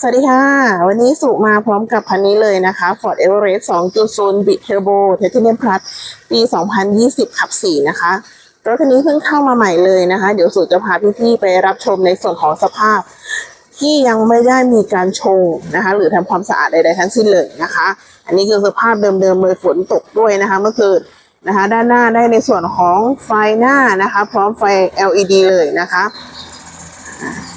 สวัสดีค่ะ วันนี้สุมาพร้อมกับคันนี้เลยนะคะ Ford Everest 2.0 Bit Turbo Titanium Plus ปี 2020 ขับ 4 นะคะ รถคันนี้เพิ่งเข้ามาใหม่เลยนะคะ เดี๋ยวสุจะพาพี่ๆไปรับชมในส่วนของสภาพ ที่ยังไม่ได้มีการชงนะคะ หรือทำความสะอาดใดๆทั้งสิ้นเลยนะคะ อันนี้คือสภาพเดิมๆเลยฝนตกด้วยนะคะเมื่อคืนนะคะ ด้านหน้าได้ในส่วนของไฟหน้านะคะ พร้อมไฟ LED เลยนะคะ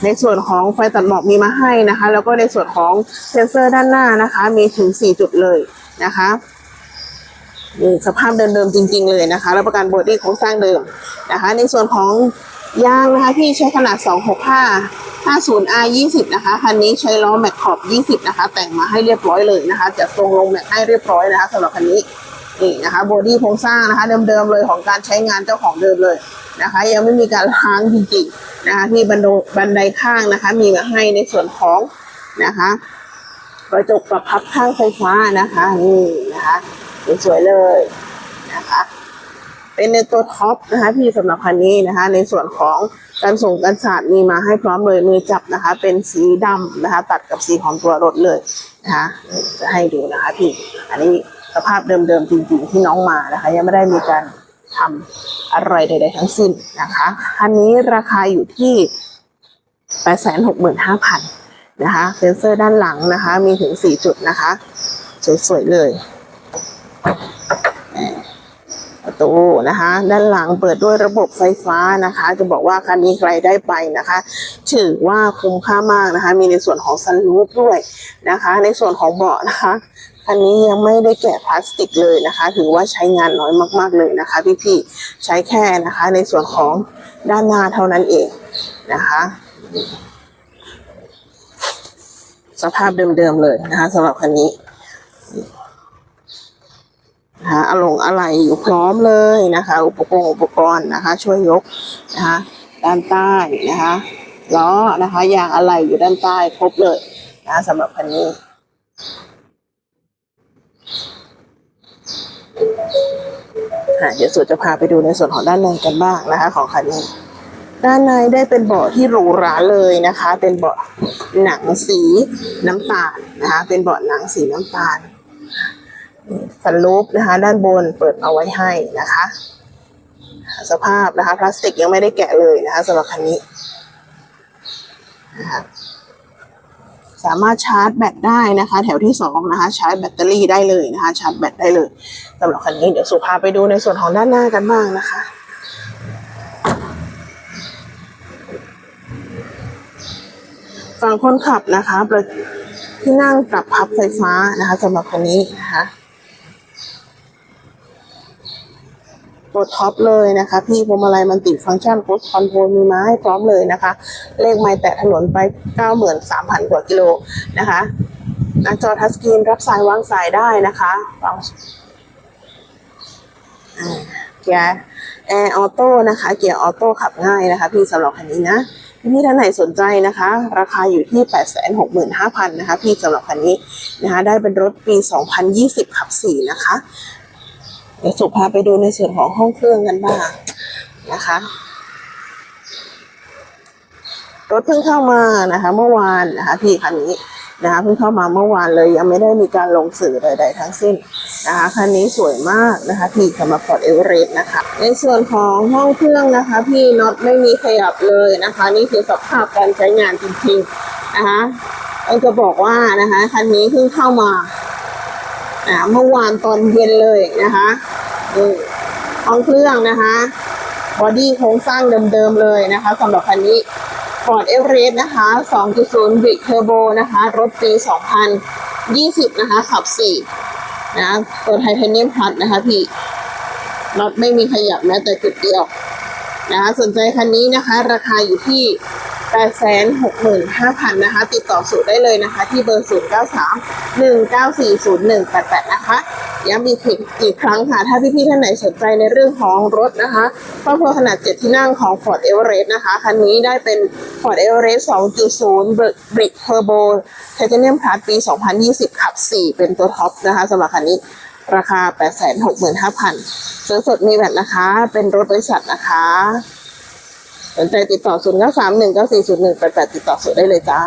ในส่วนของไฟตัดหมอกมีมาให้นะคะ แล้วก็ในส่วนของเซ็นเซอร์ด้านหน้านะคะ มีถึง 4 จุดเลยนะคะมีสภาพเดิมๆจริง ๆ เลยนะคะรับประกันบอดี้โครงสร้างเดิมนะคะ ในส่วนของยางนะคะที่ใช้ขนาด 265 50R 20 นะคะ คันนี้ใช้ล้อแม็กขอบ 20 นะคะ แต่งมาให้เรียบร้อยเลยนะคะจะทรงลงแม็กให้เรียบร้อยนะคะสำหรับคันนี้นี่นะคะบอดี้โครงสร้างนะคะ เดิมๆเลยของการใช้งานเจ้าของเดิมเลย นะคะ ยังไม่มีการล้างจริงๆนะคะที่บันโดบันไดข้างนะคะ มีมาให้ในส่วนของนะคะกระจกปรับพับข้างไฟฟ้านะคะนี่นะคะสวยๆเลยนะคะ เป็นในตัวท็อปนะคะพี่สำหรับคันนี้นะคะ ในส่วนของการส่งการสาดมีมาให้พร้อมเลยมือจับนะคะ เป็นสีดำนะคะ ตัดกับสีของตัวรถเลยนะคะจะให้ดูนะคะพี่อันนี้สภาพเดิมๆจริงๆที่น้องมานะคะ ยังไม่ได้มีการ ทำอะไรใด ๆ ทั้งสิ้นนะคะคันนี้ราคาอยู่ที่แปดแสนหกหมื่นห้าพันนะคะเซนเซอร์ด้านหลังนะคะ มีถึงสี่จุดนะคะ สวย ๆ เลยประตูนะคะ ด้านหลังเปิดด้วยระบบไฟฟ้านะคะ จะบอกว่าคันนี้ใครได้ไปนะคะ ถือว่าคุ้มค่ามากนะคะ มีในส่วนของซันรูฟด้วยนะคะ ในส่วนของเบาะนะคะ คันนี้ยังไม่ได้แกะพลาสติกเลยนะคะ ถือว่าใช้งานน้อยมากๆเลยนะคะ พี่ๆ ใช้แค่นะคะ ในส่วนของด้านหน้าเท่านั้นเองนะคะ สภาพเดิมๆเลยนะคะสำหรับคันนี้นะคะอลงอะไรอยู่พร้อมเลยนะคะ อุปกรณ์อุปกรณ์นะคะ ช่วยยกนะคะด้านใต้นะคะล้อนะคะยางอะไรอยู่ด้านใต้ครบเลยนะคะสำหรับคันนี้่ะเดี๋ยวสุดจะพาไปดูในส่วนของด้านในกันบ้างนะคะ ของคันนี้ ด้านในได้เป็นเบาะที่หรูหราเลยนะคะ เป็นเบาะหนังสีน้ำตาลนะคะ เป็นเบาะหนังสีน้ำตาลสันลูปนะคะ ด้านบนเปิดเอาไว้ให้นะคะ สภาพนะคะ พลาสติกยังไม่ได้แกะเลยนะคะสำหรับคันนี้นะคะ สามารถชาร์จแบตได้นะคะ แถวที่สองนะคะชาร์จแบตเตอรี่ได้เลยนะคะชาร์จแบตได้เลยสำหรับคันนี้เดี๋ยวสุภาไปดูในส่วนของด้านหน้ากันบ้างนะคะฝั่งคนขับนะคะประที่นั่งปรับพับไฟฟ้านะคะสำหรับคันนี้นะคะตัวท็อปเลยนะคะ พี่พวงมาลัยมันติดฟังก์ชันโพสคอนโทรลมีไม้พร้อมเลยนะคะ เลขไมล์แตะถนนไป 93,000 กว่ากิโลนะคะหน้าจอทัชสกรีนรับสายวางสายได้นะคะวางเกียร์แอร์ออโต้นะคะ เกียร์ออโต้ขับง่ายนะคะ พี่สำหรับคันนี้นะพี่ท่านไหนสนใจนะคะ ราคาอยู่ที่ 865,000นะคะพี่สำหรับคันนี้นะคะ ได้เป็นรถปี 2020 ขับ 4 นะคะ เดี๋ยวสุพาไปดูในส่วนของห้องเครื่องกันบ้างนะคะ รถเพิ่งเข้ามานะคะ เมื่อวานนะคะพี่คันนี้นะคะเพิ่งเข้ามาเมื่อวานเลยยังไม่ได้มีการลงสื่อใด ๆ ทั้งสิ้นนะคะคันนี้สวยมากนะคะพี่สำหรับ Ford Everest นะคะ ในส่วนของห้องเครื่องนะคะ พี่น็อตไม่มีขยับเลยนะคะ นี่คือสภาพการใช้งานจริงๆนะคะต้องจะบอกว่านะคะคันนี้เพิ่งเข้ามาอ่าเมื่อวานตอนเย็นเลยนะคะห้องเครื่องนะคะบอดี้โครงสร้างเดิมๆเลยนะคะสำหรับคันนี้ Ford Everest นะคะ 2.0 Big Turbo นะคะ รถปี 2020 นะคะ ขับ 4 นะตัวไทเทเนียมพลัสนะคะพี่น็อตไม่มีขยับแม้แต่จุดเดียวนะคะสนใจคันนี้นะคะ ราคาอยู่ที่ 865,000 นะคะ ติดต่อสูตรได้เลยนะคะ ที่เบอร์ 093 194 0188 นะคะ ย้ำอีกอีกครั้งค่ะ ถ้าพี่ๆท่านไหนสนใจในเรื่องของรถนะคะครอบครัวขนาด 7 ที่นั่งของ Ford Everest นะคะ คันนี้ได้เป็น Ford Everest 2.0 Brick Turbo Titanium Plus ปี 2020 ขับ 4 เป็นตัวท็อปนะคะสำหรับคันนี้ราคา 865,000ซื้อสดมีแบตนะคะ เป็นรถบริษัทนะคะสนใจติดต่อ 0 9 3 1 9 4 0 1 8 8 ติดต่อสูได้เลยจ้า